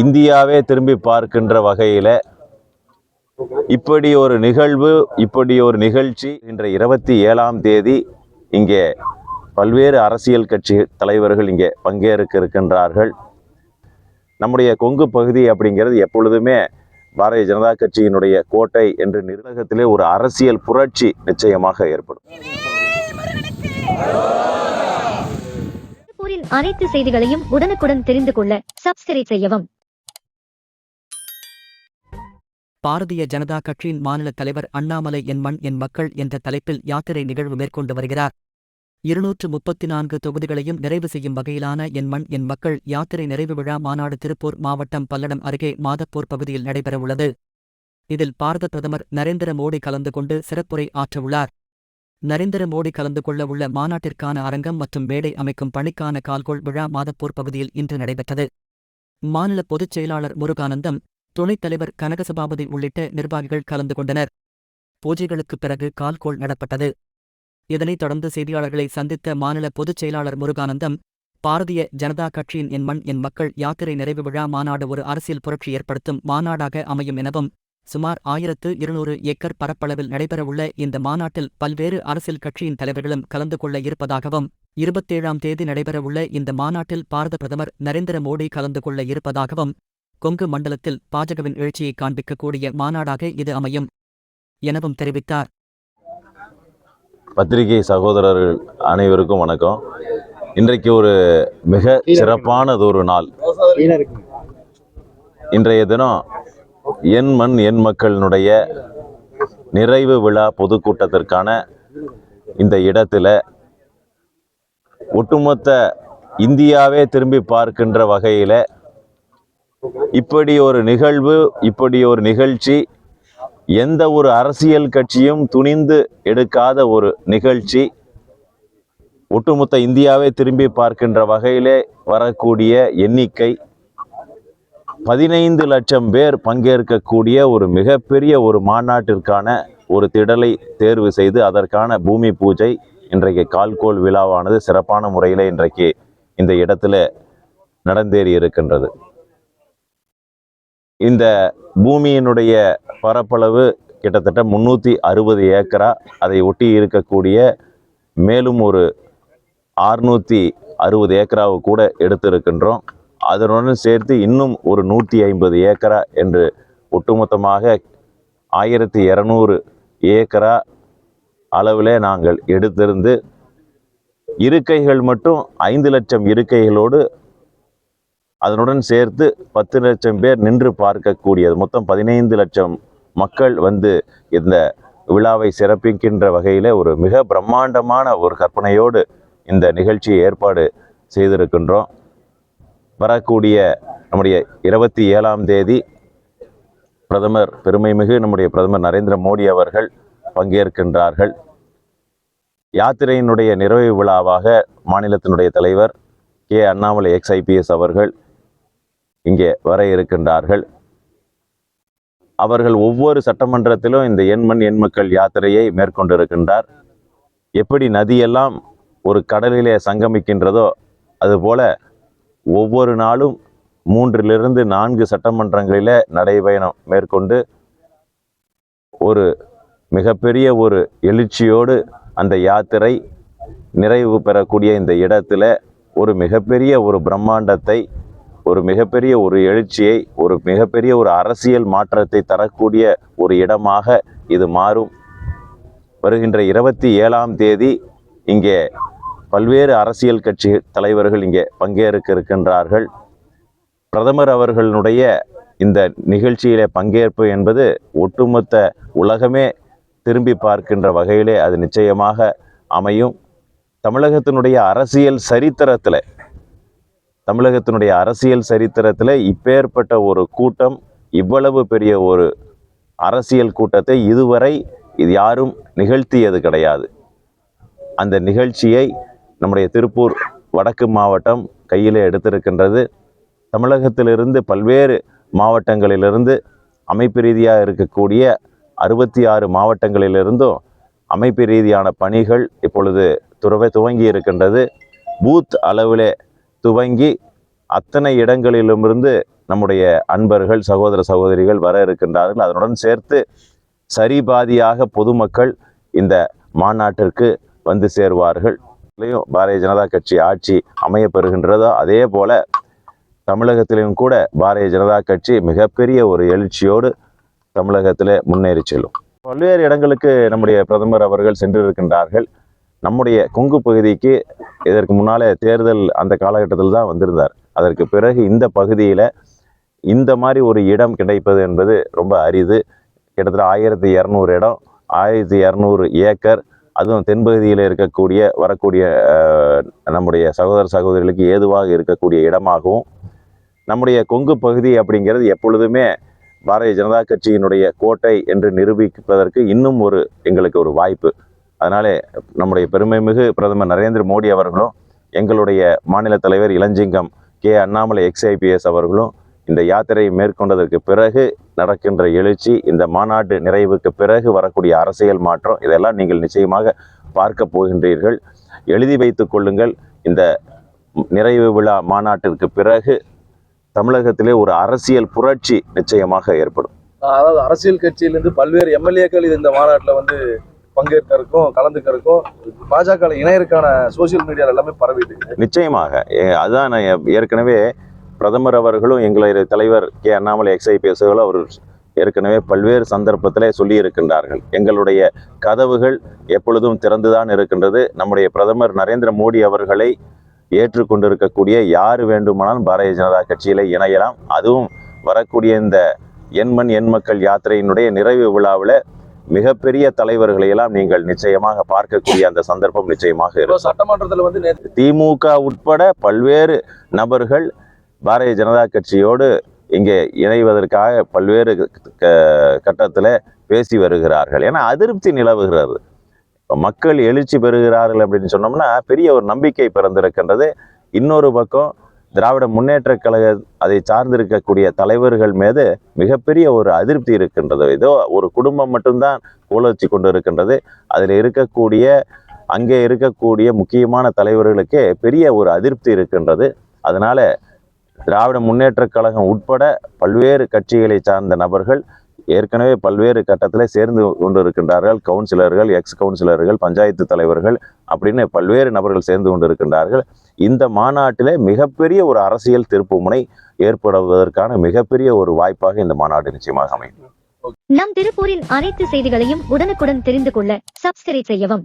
இந்தியாவே திரும்பி பார்க்கின்ற வகையில் இப்படி ஒரு நிகழ்வு இப்படி ஒரு நிகழ்ச்சி இன்ற இருபத்தி ஏழாம் தேதி இங்கே பல்வேறு அரசியல் கட்சி தலைவர்கள் இங்கே பங்கேற்க இருக்கின்றார்கள். நம்முடைய கொங்கு பகுதி அப்படிங்கிறது எப்பொழுதுமே பாரதிய ஜனதா கட்சியினுடைய கோட்டை என்று நிர்வாகத்திலே ஒரு அரசியல் புரட்சி நிச்சயமாக ஏற்படும். அனைத்து செய்திகளையும் உடனுக்குடன் தெரிந்து கொள்ள சப்ஸ்கிரைப் செய்யவும். பாரதிய ஜனதா கட்சியின் மாநில தலைவர் அண்ணாமலை என் மண் என் மக்கள் என்ற தலைப்பில் யாத்திரை நிகழ்வு மேற்கொண்டு வருகிறார். இருநூற்று முப்பத்தி நான்கு தொகுதிகளையும் நிறைவு செய்யும் வகையிலான என் மண் என் மக்கள் யாத்திரை நிறைவு விழா மாநாடு திருப்பூர் மாவட்டம் பல்லடம் அருகே மாதப்பூர் பகுதியில் நடைபெறவுள்ளது. இதில் பாரத பிரதமர் நரேந்திர மோடி கலந்து கொண்டு சிறப்புரை ஆற்றவுள்ளார். நரேந்திர மோடி கலந்து கொள்ள உள்ள மாநாட்டிற்கான அரங்கம் மற்றும் மேடை அமைக்கும் பணிக்கான கால்கோள் விழா மாதப்பூர் பகுதியில் இன்று நடைபெற்றது. மாநில பொதுச் செயலாளர் முருகானந்தம் துணைத் தலைவர் கனகசபாபதி உள்ளிட்ட நிர்வாகிகள் கலந்து கொண்டனர். பூஜைகளுக்குப் பிறகு கால்கோள் நடப்பட்டது. இதனைத் தொடர்ந்து செய்தியாளர்களை சந்தித்த மாநில பொதுச் செயலாளர் முருகானந்தம் பாரதிய ஜனதா கட்சியின் என் மண் என் மக்கள் யாத்திரை நிறைவு விழா மாநாடு ஒரு அரசியல் புரட்சி ஏற்படுத்தும் மாநாடாக அமையும் எனவும் சுமார் ஆயிரத்து இருநூறு ஏக்கர் பரப்பளவில் நடைபெறவுள்ள இந்த மாநாட்டில் பல்வேறு அரசியல் கட்சியின் தலைவர்களும் கலந்து கொள்ள இருப்பதாகவும் இருபத்தேழாம் தேதி நடைபெறவுள்ள இந்த மாநாட்டில் பாரத பிரதமர் நரேந்திர மோடி கலந்து கொள்ள இருப்பதாகவும் கொங்கு மண்டலத்தில் பாஜகவின் எழுச்சியை காண்பிக்கக்கூடிய மாநாடாக இது அமையும் எனவும் தெரிவித்தார். பத்திரிகை சகோதரர்கள் அனைவருக்கும் வணக்கம். இன்றைக்கு ஒரு மிக சிறப்பானதொரு நாள். இன்றைய தினம் என் மண் என் மக்களினுடைய நிறைவு விழா பொதுக்கூட்டத்திற்கான இந்த இடத்துல ஒட்டுமொத்த இந்தியாவே திரும்பி பார்க்கின்ற வகையில் இப்படி ஒரு நிகழ்வு இப்படி ஒரு நிகழ்ச்சி எந்த ஒரு அரசியல் கட்சியும் துணிந்து எடுக்காத ஒரு நிகழ்ச்சி ஒட்டுமொத்த இந்தியாவை திரும்பி பார்க்கின்ற வகையிலே வரக்கூடிய எண்ணிக்கை பதினைந்து லட்சம் பேர் பங்கேற்கக்கூடிய ஒரு மிகப்பெரிய ஒரு மாநாட்டிற்கான ஒரு திடலை தேர்வு செய்து அதற்கான பூமி பூஜை இன்றைக்கு கால்கோள் விழாவானது சிறப்பான முறையில் இன்றைக்கு இந்த இடத்துல நடந்தேறி இருக்கின்றது. இந்த பூமியினுடைய பரப்பளவு கிட்டத்தட்ட முந்நூற்றி அறுபது ஏக்கரா அதை ஒட்டி இருக்கக்கூடிய மேலும் ஒரு ஆறுநூற்றி அறுபது ஏக்கராவை கூட எடுத்திருக்கின்றோம். அதனுடன் சேர்த்து இன்னும் ஒரு நூற்றி ஐம்பது ஏக்கரா என்று ஒட்டுமொத்தமாக ஆயிரத்தி இரநூறு ஏக்கரா அளவில் நாங்கள் எடுத்திருந்து இருக்கைகள் மட்டும் ஐந்து லட்சம் இருக்கைகளோடு அதனுடன் சேர்த்து பத்து லட்சம் பேர் நின்று பார்க்கக்கூடியது. மொத்தம் பதினைந்து லட்சம் மக்கள் வந்து இந்த விழாவை சிறப்பிக்கின்ற வகையில் ஒரு மிக பிரம்மாண்டமான ஒரு கற்பனையோடு இந்த நிகழ்ச்சியை ஏற்பாடு செய்திருக்கின்றோம். வரக்கூடிய நம்முடைய இருபத்தி ஏழாம் தேதி பிரதமர் பெருமைமிகு நம்முடைய பிரதமர் நரேந்திர மோடி அவர்கள் பங்கேற்கின்றார்கள். யாத்திரையினுடைய நிறைவு விழாவாக மாநிலத்தினுடைய தலைவர் கே அண்ணாமலை எக்ஸ் ஐபிஎஸ் அவர்கள் இங்கே வர இருக்கின்றார்கள். அவர்கள் ஒவ்வொரு சட்டமன்றத்திலும் இந்த எண்மண் எண்மக்கள் யாத்திரையை மேற்கொண்டிருக்கின்றார். எப்படி நதியெல்லாம் ஒரு கடலிலே சங்கமிக்கின்றதோ அதுபோல ஒவ்வொரு நாளும் மூன்றிலிருந்து நான்கு சட்டமன்றங்களிலே நடைபயணம் மேற்கொண்டு ஒரு மிகப்பெரிய ஒரு எழுச்சியோடு அந்த யாத்திரை நிறைவு பெறக்கூடிய இந்த இடத்துல ஒரு மிகப்பெரிய ஒரு பிரம்மாண்டத்தை ஒரு மிகப்பெரிய ஒரு எழுச்சியை ஒரு மிகப்பெரிய ஒரு அரசியல் மாற்றத்தை தரக்கூடிய ஒரு இடமாக இது மாறும். வருகின்ற இருபத்தி ஏழாம் தேதி இங்கே பல்வேறு அரசியல் கட்சி தலைவர்கள் இங்கே பங்கேற்க இருக்கின்றார்கள். பிரதமர் அவர்களுடைய இந்த நிகழ்ச்சியிலே பங்கேற்பு என்பது ஒட்டுமொத்த உலகமே திரும்பி பார்க்கின்ற வகையிலே அது நிச்சயமாக அமையும். தமிழகத்தினுடைய அரசியல் சரித்திரத்தில் தமிழகத்தினுடைய அரசியல் சரித்திரத்தில் இப்பேற்பட்ட ஒரு கூட்டம் இவ்வளவு பெரிய ஒரு அரசியல் கூட்டத்தை இதுவரை இது யாரும் நிகழ்த்தியது கிடையாது. அந்த நிகழ்ச்சியை நம்முடைய திருப்பூர் வடக்கு மாவட்டம் கையில் எடுத்திருக்கின்றது. தமிழகத்திலிருந்து பல்வேறு மாவட்டங்களிலிருந்து அமைப்பு ரீதியாக இருக்கக்கூடிய அறுபத்தி ஆறு மாவட்டங்களிலிருந்தும் அமைப்பு ரீதியான பணிகள் இப்பொழுது துறவை துவங்கி இருக்கின்றது பூத் அளவிலே துவங்கி அத்தனை இடங்களிலுமிருந்து நம்முடைய அன்பர்கள் சகோதர சகோதரிகள் வர இருக்கின்றார்கள். அதனுடன் சேர்த்து சரிபாதியாக பொதுமக்கள் இந்த மாநாட்டிற்கு வந்து சேருவார்கள். பாரதிய ஜனதா கட்சி ஆட்சி அமைய பெறுகின்றதோ அதே போல தமிழகத்திலும் கூட பாரதிய ஜனதா கட்சி மிகப்பெரிய ஒரு எழுச்சியோடு தமிழகத்தில் முன்னேறி செல்லும். பல்வேறு இடங்களுக்கு நம்முடைய பிரதமர் அவர்கள் சென்றிருக்கின்றார்கள். நம்முடைய கொங்கு பகுதிக்கு இதற்கு முன்னாலே தேர்தல் அந்த காலகட்டத்தில் தான் வந்திருந்தார். அதற்கு பிறகு இந்த பகுதியில் இந்த மாதிரி ஒரு இடம் கிடைப்பது என்பது ரொம்ப அரிது. கிட்டத்தட்ட ஆயிரத்தி இரநூறு இடம் ஆயிரத்தி இரநூறு ஏக்கர் அதுவும் தென்பகுதியில் இருக்கக்கூடிய வரக்கூடிய நம்முடைய சகோதர சகோதரிகளுக்கு ஏதுவாக இருக்கக்கூடிய இடமாகவும் நம்முடைய கொங்கு பகுதி அப்படிங்கிறது எப்பொழுதுமே பாரதிய ஜனதா கட்சியினுடைய கோட்டை என்று நிரூபிப்பதற்கு இன்னும் ஒரு எங்களுக்கு ஒரு வாய்ப்பு. அதனாலே நம்முடைய பெருமைமிகு பிரதமர் நரேந்திர மோடி அவர்களும் எங்களுடைய மாநில தலைவர் இளஞ்சிங்கம் கே அண்ணாமலை எக்ஸ்ஐபிஎஸ் அவர்களும் இந்த யாத்திரையை மேற்கொண்டதற்கு பிறகு நடக்கின்ற எழுச்சி இந்த மாநாட்டு நிறைவுக்கு பிறகு வரக்கூடிய அரசியல் மாற்றம் இதெல்லாம் நீங்கள் நிச்சயமாக பார்க்க போகின்றீர்கள். எழுதி வைத்துக் கொள்ளுங்கள் இந்த நிறைவு விழா மாநாட்டிற்கு பிறகு தமிழகத்திலே ஒரு அரசியல் புரட்சி நிச்சயமாக ஏற்படும். அதாவது அரசியல் கட்சியிலிருந்து பல்வேறு எம்எல்ஏக்கள் இந்த மாநாட்டில் வந்து பங்கேற்கிறதுக்கும் கலந்துக்கிறதுக்கும் பாஜக இணையருக்கான சோசியல் மீடியாவில் எல்லாமே பரவிட்டு நிச்சயமாக. அதுதான் நான் ஏற்கனவே பிரதமர் அவர்களும் எங்களுடைய தலைவர் கே. அண்ணாமலை எக்ஸ்ஐபிஎஸ்களும் அவர் ஏற்கனவே பல்வேறு சந்தர்ப்பத்தில் சொல்லியிருக்கின்றார்கள். எங்களுடைய கதவுகள் எப்பொழுதும் திறந்துதான் இருக்கின்றது. நம்முடைய பிரதமர் நரேந்திர மோடி அவர்களை ஏற்றுக்கொண்டிருக்கக்கூடிய யார் வேண்டுமானாலும் பாரதிய ஜனதா கட்சியில் இணையலாம். அதுவும் வரக்கூடிய இந்த எண்மண் எண் மக்கள் யாத்திரையினுடைய நிறைவு விழாவில் மிகப்பெரிய தலைவர்களை எல்லாம் நீங்கள் நிச்சயமாக பார்க்கக்கூடிய அந்த சந்தர்ப்பம் நிச்சயமாக இருக்கும். சட்டமன்றத்துல வந்து திமுக உட்பட பல்வேறு நபர்கள் பாரதிய ஜனதா கட்சியோடு இங்கே இணைவதற்காக பல்வேறு கட்டத்தில் பேசி வருகிறார்கள். ஏன்னா அதிருப்தி நிலவுகிறது. மக்கள் எழுச்சி பெறுகிறார்கள் அப்படின்னு சொன்னோம்னா பெரிய ஒரு நம்பிக்கை பிறந்திருக்கின்றது. இன்னொரு பக்கம் திராவிட முன்னேற்ற கழக அதை சார்ந்திருக்கக்கூடிய தலைவர்கள் மீது மிகப்பெரிய ஒரு அதிருப்தி இருக்கின்றது. ஏதோ ஒரு குடும்பம் மட்டும்தான் ஊழச்சி கொண்டு இருக்கின்றது அதில் இருக்கக்கூடிய அங்கே இருக்கக்கூடிய முக்கியமான தலைவர்களுக்கே பெரிய ஒரு அதிருப்தி இருக்கின்றது. அதனால் திராவிட முன்னேற்ற கழகம் உட்பட பல்வேறு கட்சிகளை சார்ந்த நபர்கள் ஏற்கனவே பல்வேறு கட்டத்தில் சேர்ந்து கொண்டு இருக்கின்றார்கள் கவுன்சிலர்கள் எக்ஸ் கவுன்சிலர்கள் பஞ்சாயத்து தலைவர்கள் அப்படின்னு பல்வேறு நபர்கள் சேர்ந்து கொண்டு இருக்கின்றார்கள் இந்த மாநாட்டிலே மிகப்பெரிய ஒரு அரசியல் திருப்பு முனை ஏற்படுவதற்கான மிகப்பெரிய ஒரு வாய்ப்பாக இந்த மாநாடு நிச்சயமாக அமையும். நம் திருப்பூரின் அனைத்து செய்திகளையும் உடனுக்குடன் தெரிந்து கொள்ள சப்ஸ்கிரைப் செய்யவும்.